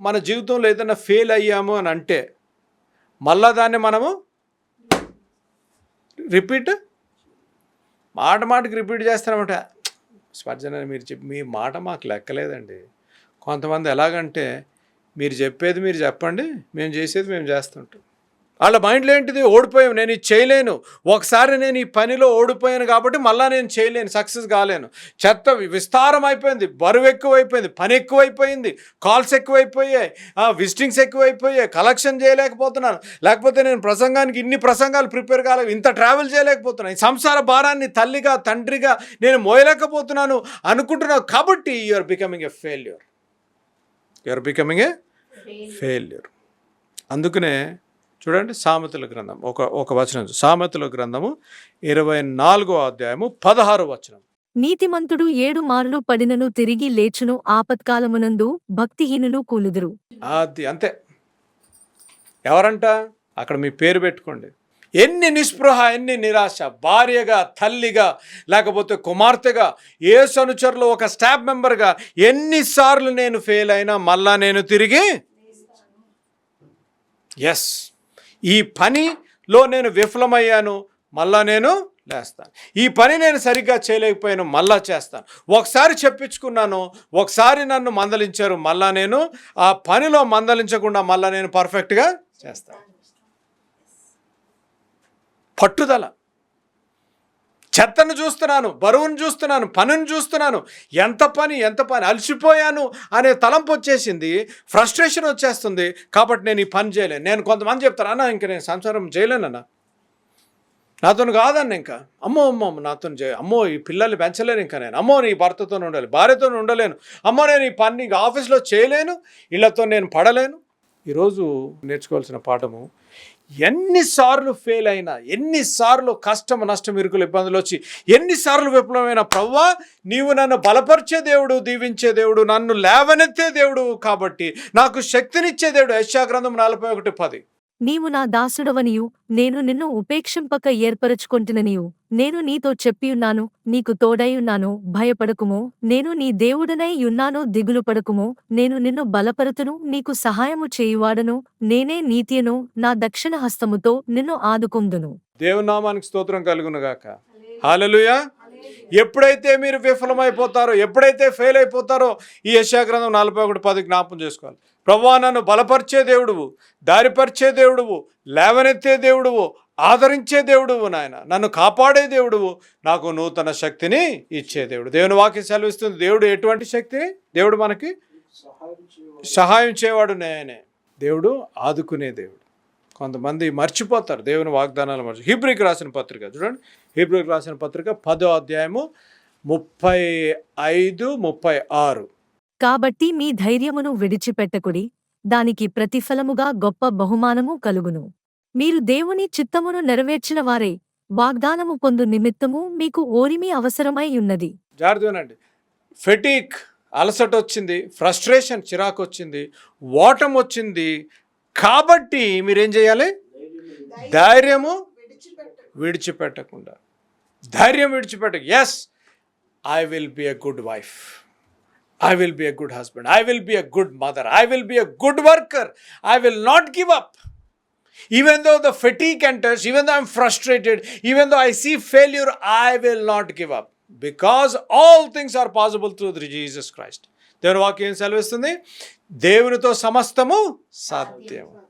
మన జీవితంలో ఏదైనా ఫెయిల్ అయ్యాము అని అంటే మళ్ళా దాన్ని మనము రిపీట్ మాట మాటకి రిపీట్ చేస్తారన్నమాట. స్పర్జన మీరు చెప్పి మీ మాట మాకు లెక్కలేదండి. కొంతమంది ఎలాగంటే మీరు చెప్పేది మీరు చెప్పండి మేము చేసేది మేము చేస్తుంటాం. వాళ్ళ మైండ్లో ఏంటిది? ఓడిపోయాం నేను ఇది చేయలేను. ఒకసారి నేను ఈ పనిలో ఓడిపోయాను కాబట్టి మళ్ళీ నేను చేయలేను. సక్సెస్ కాలేను. చెత్త విస్తారం అయిపోయింది. బరువు ఎక్కువైపోయింది. పని ఎక్కువైపోయింది. కాల్స్ ఎక్కువైపోయాయి. విజిటింగ్స్ ఎక్కువైపోయాయి. కలెక్షన్ చేయలేకపోతున్నాను. లేకపోతే నేను ప్రసంగానికి ఇన్ని ప్రసంగాలు ప్రిపేర్ కాలేదు. ఇంత ట్రావెల్ చేయలేకపోతున్నాను. ఈ సంసార భారాన్ని తల్లిగా తండ్రిగా నేను మోయలేకపోతున్నాను అనుకుంటున్నాను కాబట్టి are becoming a failure are becoming a failure అందుకనే చూడండి సామెతల గ్రంథం. ఒక ఒక వచనం సామెతల గ్రంథము ఇరవై నాలుగో అధ్యాయము పదహారు వచనం. నీతిమంతుడు ఏడు మార్లు పడినను తిరిగి లేచును ఆపత్కాలమునందు భక్తిహీనులు కూలుదురు. అది అంతే. ఎవరంట? అక్కడ మీ పేరు పెట్టుకోండి. ఎన్ని నిస్పృహ ఎన్ని నిరాశ భార్యగా తల్లిగా లేకపోతే కుమార్తెగా ఏ సనుచరులో ఒక స్టాఫ్ మెంబర్గా ఎన్నిసార్లు నేను ఫెయిల్ అయినా మళ్ళా నేను తిరిగి ఎస్ ఈ పనిలో నేను విఫలమయ్యాను మళ్ళా నేను లేస్తాను. ఈ పని నేను సరిగ్గా చేయలేకపోయాను మళ్ళా చేస్తాను. ఒకసారి చెప్పించుకున్నాను ఒకసారి నన్ను మందలించారు మళ్ళా నేను ఆ పనిలో మందలించకుండా మళ్ళా నేను పర్ఫెక్ట్గా చేస్తాను. పట్టుదల. చెత్తను చూస్తున్నాను బరువును చూస్తున్నాను పనిని చూస్తున్నాను. ఎంత పని ఎంత పని. అలసిపోయాను అనే తలంపు వచ్చేసింది. ఫ్రస్ట్రేషన్ వచ్చేస్తుంది. కాబట్టి నేను ఈ పని చేయలేను. నేను కొంతమంది చెప్తాను అన్న ఇంక నేను సంసారం చేయలేనన్నా. నాతో కాదన్న ఇంకా. అమ్మో అమ్మో నాతో చేయ అమ్మో ఈ పిల్లల్ని పెంచలేను ఇంకా నేను. అమ్మో నీ భర్తతో ఉండాలి భార్యతో ఉండలేను. అమ్మో నేను ఈ పని ఇంకా ఆఫీస్లో చేయలేను. ఇళ్ళతో నేను పడలేను. ఈరోజు నేర్చుకోవాల్సిన పాఠము ఎన్నిసార్లు ఫెయిల్ అయినా ఎన్నిసార్లు కష్టం నష్టం ఇరుకులు ఇబ్బందులు వచ్చి ఎన్నిసార్లు విఫలమైన ప్రవ్వా నీవు నన్ను బలపరిచే దేవుడు దీవించే దేవుడు నన్ను లేవనెత్తే దేవుడు కాబట్టి నాకు శక్తినిచ్చే దేవుడు యశాగ్రంథం నలభై ఒకటి పది. నీవు నా దాసుడవనియు నేను నిన్ను ఉపేక్షింపక ఏర్పరచుకొంటిననియు. నేను నీతో చెప్పియున్నాను నీకు తోడైయున్నాను భయపడకుము. నేను నీ దేవుడనై యున్నాను దిగులు పడకుము. నేను నిన్ను బలపరుతును నీకు సహాయము చేయువాడను. నేనే నీతియను నా దక్షిణ హస్తముతో నిన్ను ఆదుకుందును. దేవునామానికి స్తోత్రం కలుగునుగాక. హాలలుయా ఎప్పుడైతే మీరు విఫలమైపోతారో ఎప్పుడైతే ఫెయిల్ అయిపోతారో ఈ యశాగ్రంథం నలభై ఒకటి పది జ్ఞాపం చేసుకోవాలి. ప్రభా నన్ను బలపరిచే దేవుడువు దారిపరిచే దేవుడువు లేవనెత్తే దేవుడువు ఆదరించే దేవుడువు నాయన. నన్ను కాపాడే దేవుడువు నాకు నూతన శక్తిని ఇచ్చే దేవుడు. దేవుని వాక్యం సెలవిస్తుంది. దేవుడు ఎటువంటి శక్తిని? దేవుడు మనకి సహాయం చేయవాడు నేనే. దేవుడు ఆదుకునే దేవుడు. కొంతమంది మర్చిపోతారు దేవుని వాగ్దానాలు మర్చి హీబ్రికి రాసిన పత్రిక చూడండి. హీబ్రికి రాసిన పత్రిక పదో అధ్యాయము ముప్పై ఐదు ముప్పై ఆరు. కాబట్టి మీ ధైర్యమును విడిచిపెట్టకుడి దానికి ప్రతిఫలముగా గొప్ప బహుమానము కలుగును. మీరు దేవుని చిత్తమును నెరవేర్చిన వారే వాగ్దానము పొందు నిమిత్తము మీకు ఓరిమి అవసరమై ఉన్నది. జాగ్రత్తగానండి ఫెటీక్ అలసట వచ్చింది ఫ్రస్ట్రేషన్ చిరాకు వచ్చింది ఓటం వచ్చింది కాబట్టి మీరు ఏం చేయాలి? ధైర్యము విడిచిపెట్టకుండా. ధైర్యం విడిచిపెట్ట yes I will be a good wife I will be a good husband I will be a good mother I will be a good worker I will not give up even though the fate encounters even though I'm frustrated even though I see failure I will not give up because all things are possible through the Jesus Christ దేవుని వాక్యం సెలవిస్తుంది? దేవునితో సమస్తము సాధ్యము